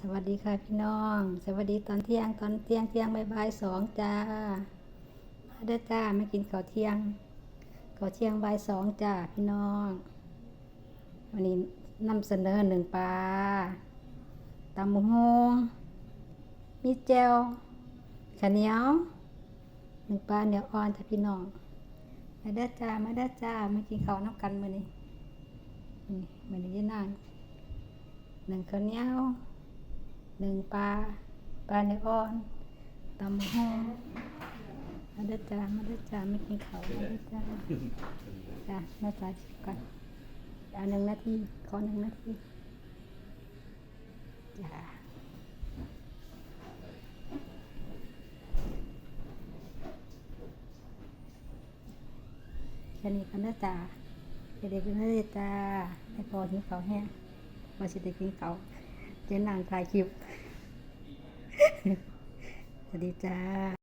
สวัสดีค่ะพี่น้อง สวัสดีตอนเที่ยงตอนเที่ยงเที่ยงบ่ายบ่ายสองจ้า มาเด้อจ้ามากินข้าวเที่ยงข้าวเที่ยงบ่ายสองจ้าพี่น้อง วันนี้นำเสนอหนึ่งปลาตำมะฮงมีเจลข้าวเหนียวหนึ่งปลาเหนียวอ่อนจ้าพี่น้อง มาเด้อจ้ามาเด้อจ้ามากินข้าวน้ำกันมื้อนี้นี่มื้อนี้ยี่นางหนึ่งข้าวเหนียว หนึ่งปลาปลาเนื้ออ่อนตำมะฮงมาด้จ้ามาด้จ้าไม่กินเขามาด้จ้าจ้าแม่จ้าชิมก่อนเอาหนึ่งนาทีขอหนึ่งนาทีจ้าแค่นี้กันนะจ้าเด็กๆกันนะจ้าให้พอหิ้วข้าแห้งมาสิได้กินเขาเจ๊นางถ่ายคลิป สวัสดีจ้า